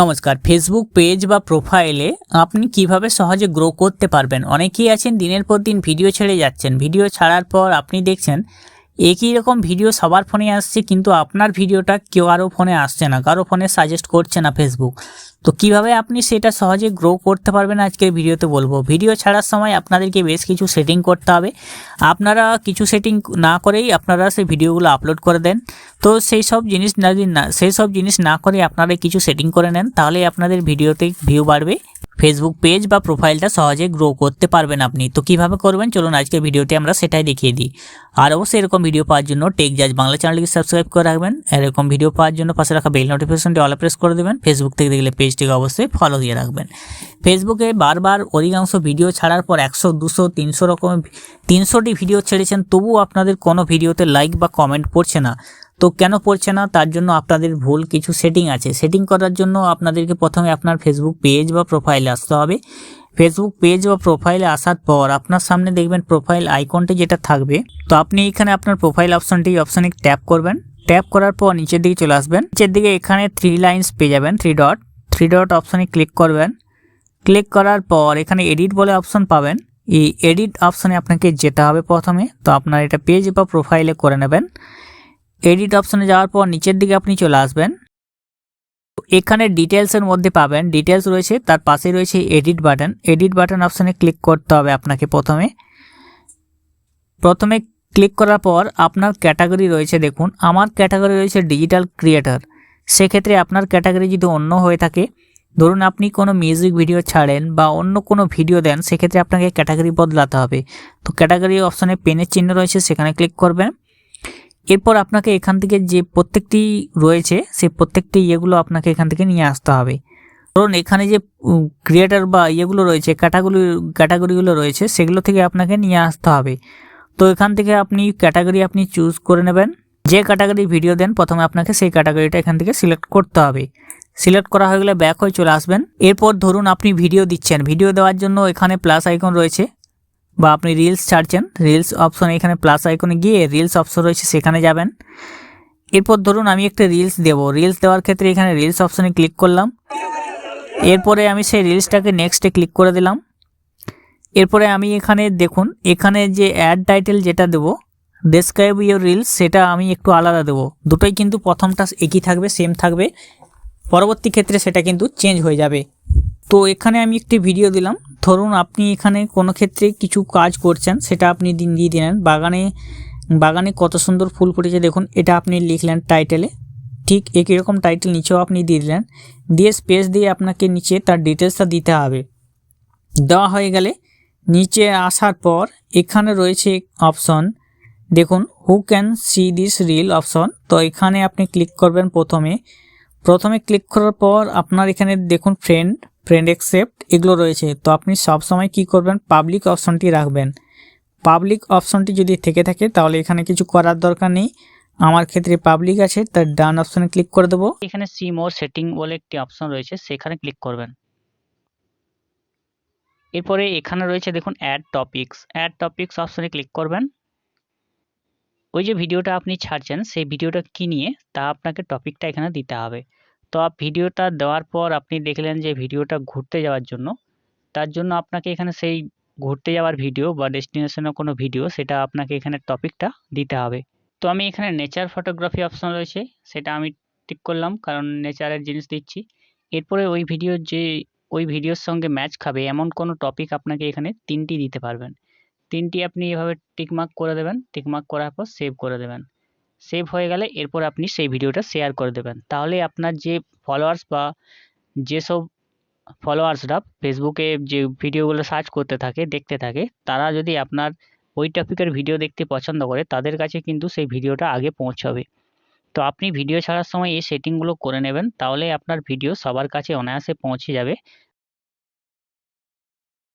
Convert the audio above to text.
নমস্কার। Facebook page বা প্রোফাইলে আপনি কীভাবে সহজে গ্রো করতে পারবেন? অনেকেই আছেন, দিনের পর দিন ভিডিও ছেড়ে যাচ্ছেন। ভিডিও ছাড়ার পর আপনি দেখছেন একই রকম ভিডিও সবার ফোনে আসছে, কিন্তু আপনার ভিডিওটা কেউ আরও ফোনে আসছে না, কারও ফোনে সাজেস্ট করছে না ফেসবুক তো কীভাবে আপনি সেটা সহজে গ্রো করতে পারবেন আজকের ভিডিওতে বলব। ভিডিও ছাড়ার সময় আপনাদেরকে বেশ কিছু সেটিং করতে হবে। আপনারা কিছু সেটিং না করেই আপনারা সেই ভিডিওগুলো আপলোড করে দেন। তো সেই সব জিনিস না সেই সব জিনিস না করে আপনারা কিছু সেটিং করে নেন তাহলে আপনাদের ভিডিওতে ভিউ বাড়বে। ফেসবুক পেজ বা প্রোফাইলটা সহজে গ্রো করতে পারবেন আপনি। তো কীভাবে করবেন? চলুন আজকের ভিডিওটি আমরা সেটাই দেখিয়ে দিই। আর অবশ্যই এরকম ভিডিও পাওয়ার জন্য টেক জাজ বাংলা চ্যানেলটিকে সাবস্ক্রাইব করে রাখবেন। এরকম ভিডিও পাওয়ার জন্য পাশে রাখা বেল নোটিফিকেশনটি অল প্রেস করে দেবেন। ফেসবুক থেকে দেখলে পেজটিকে অবশ্যই ফলো দিয়ে রাখবেন। ফেসবুকে বারবার অধিকাংশ ভিডিও ছাড়ার পর একশো, দুশো, তিনশো রকম তিনশোটি ভিডিও ছেড়েছেন। তবুও আপনাদের কোনো ভিডিওতে লাইক বা কমেন্ট পড়ছে না। তো কেন পড়ছে না? তার জন্য আপনাদের ভুল কিছু সেটিং আছে। সেটিং করার জন্য আপনাদেরকে প্রথমে আপনার ফেসবুক পেজ বা প্রোফাইলে আসতে হবে। ফেসবুক পেজ বা প্রোফাইলে আসার পর আপনার সামনে দেখবেন প্রোফাইল আইকনটি যেটা থাকবে। তো আপনি এখানে আপনার প্রোফাইল অপশনটি অপশানে ট্যাপ করবেন। ট্যাপ করার পর নিচের দিকে চলে আসবেন। নিচের দিকে এখানে থ্রি লাইন্স পেয়ে যাবেন থ্রি ডট থ্রি ডট অপশানে ক্লিক করবেন। ক্লিক করার পর এখানে এডিট বলে অপশন পাবেন। এই এডিট অপশানে আপনাকে যেতে হবে প্রথমে। তো আপনার এটা পেজ বা প্রোফাইলে করে নেবেন। এডিট অপশানে যাওয়ার পর নিচের দিকে আপনি চলে আসবেন। এখানে ডিটেলসের মধ্যে পাবেন। ডিটেলস রয়েছে, তার পাশে রয়েছে এডিট বাটন এডিট বাটন অপশানে ক্লিক করতে হবে আপনাকে প্রথমে। প্রথমে ক্লিক করার পর আপনার ক্যাটাগরি রয়েছে, দেখুন। আমার ক্যাটাগরি রয়েছে ডিজিটাল ক্রিয়েটার সেক্ষেত্রে আপনার ক্যাটাগরি যদি অন্য হয়ে থাকে, ধরুন আপনি কোনো মিউজিক ভিডিও ছাড়েন বা অন্য কোনো ভিডিও দেন, সেক্ষেত্রে আপনাকে ক্যাটাগরি বদলাতে হবে। তো ক্যাটাগরি অপশানে পেনের চিহ্ন রয়েছে, সেখানে ক্লিক করবেন। এরপর আপনাকে এখান থেকে যে প্রত্যেকটি রয়েছে, সেই প্রত্যেকটি ইয়েগুলো আপনাকে এখান থেকে নিয়ে আসতে হবে। ধরুন, এখানে যে ক্রিয়েটার বা ইয়েগুলো রয়েছে ক্যাটাগরি ক্যাটাগরিগুলো রয়েছে, সেগুলো থেকে আপনাকে নিয়ে আসতে হবে। তো এখান থেকে আপনি ক্যাটাগরি আপনি চুজ করে নেবেন। যে ক্যাটাগরি ভিডিও দেন, প্রথমে আপনাকে সেই ক্যাটাগরিটা এখান থেকে সিলেক্ট করতে হবে। সিলেক্ট করা হয়ে গেলে ব্যাক হয়ে চলে আসবেন। এরপর ধরুন, আপনি ভিডিও দিচ্ছেন। ভিডিও দেওয়ার জন্য এখানে প্লাস আইকন রয়েছে। বা আপনি রিলস ছাড়ছেন রিলস অপশন এখানে প্লাস আইকনে গিয়ে রিলস অপশন রয়েছে, সেখানে যাবেন। এরপর ধরুন আমি একটা রিলস দেব। রিলস দেওয়ার ক্ষেত্রে এখানে রিলস অপশনে ক্লিক করলাম। এরপরে আমি সেই রিলসটাকে নেক্সটে ক্লিক করে দিলাম। এরপরে আমি এখানে দেখুন, এখানে যে অ্যাড টাইটেল যেটা দেবো ডেসক্রাইব ইউর রিলস সেটা আমি একটু আলাদা দেবো। দুটোই কিন্তু প্রথমটা একই থাকবে সেম থাকবে। পরবর্তী ক্ষেত্রে সেটা কিন্তু চেঞ্জ হয়ে যাবে। তো এখানে আমি একটি ভিডিও দিলাম। ধরুন আপনি এখানে কোনো ক্ষেত্রে কিছু কাজ করছেন, সেটা আপনি দিন দিয়ে দিলেন। বাগানে বাগানে কত সুন্দর ফুল ফুটেছে দেখুন, এটা আপনি লিখলেন টাইটেলে ঠিক একই রকম টাইটেল নিচেও আপনি দিয়ে দিলেন। দিয়ে স্পেস দিয়ে আপনাকে নিচে তার ডিটেলসটা দিতে হবে। দেওয়া হয়ে গেলে নিচে আসার পর এখানে রয়েছে অপশন দেখুন who can see this reel option তো এখানে আপনি ক্লিক করবেন প্রথমে। প্রথমে ক্লিক করার পর আপনার এখানে দেখুন ফ্রেন্ড ফ্রেন্ড অ্যাকসেপ্ট এগুলো রয়েছে। তো আপনি সব সময় কি করবেন? পাবলিক অপশনটি রাখবেন। পাবলিক অপশনটি যদি থেকে থাকে, তাহলে এখানে কিছু করার দরকার নেই। আমার ক্ষেত্রে পাবলিক আছে তার ডান অপশনে ক্লিক করে দেবো। এখানে সি মোর সেটিং বলে একটি অপশন রয়েছে, সেখানে ক্লিক করবেন। এরপরে এখানে রয়েছে দেখুন অ্যাড টপিকস অ্যাড টপিকস অপশনে ক্লিক করবেন। ওই যে ভিডিওটা আপনি ছাড়ছেন, সেই ভিডিওটা কি নিয়ে? তা আপনাকে টপিকটা এখানে দিতে হবে। তো ভিডিওটা দেওয়ার পর আপনি দেখলেন যে ভিডিওটা ঘুরতে যাওয়ার জন্য, তার জন্য আপনাকে এখানে সেই ঘুরতে যাওয়ার ভিডিও বা ডেস্টিনেশনের কোনো ভিডিও সেটা আপনাকে এখানে টপিকটা দিতে হবে। তো আমি এখানে নেচার ফটোগ্রাফি অপশন রয়েছে, সেটা আমি টিক করলাম কারণ নেচারের জিনিস দিচ্ছি। এরপরে ওই ভিডিওর যে, ওই ভিডিওর সঙ্গে ম্যাচ খাবে এমন কোনো টপিক আপনাকে এখানে তিনটি দিতে পারবেন। তিনটি আপনি এভাবে টিকমার্ক করে দেবেন, টিকমার্ক করার পর সেভ করে দেবেন। সেভ হয়ে গেলে এরপর আপনি সেই ভিডিওটা শেয়ার করে দেবেন। তাহলে আপনার যে ফলোয়ার্স বা যেসব ফলোয়ার্সরা ফেসবুকে যে ভিডিওগুলো সার্চ করতে থাকে, দেখতে থাকে, তারা যদি আপনার ওই টপিকের ভিডিও দেখতে পছন্দ করে, তাদের কাছে কিন্তু সেই ভিডিওটা আগে পৌঁছাবে। তো আপনি ভিডিও ছাড়ার সময় এই সেটিংগুলো করে নেবেন, তাহলে আপনার ভিডিও সবার কাছে অনায়াসে পৌঁছে যাবে।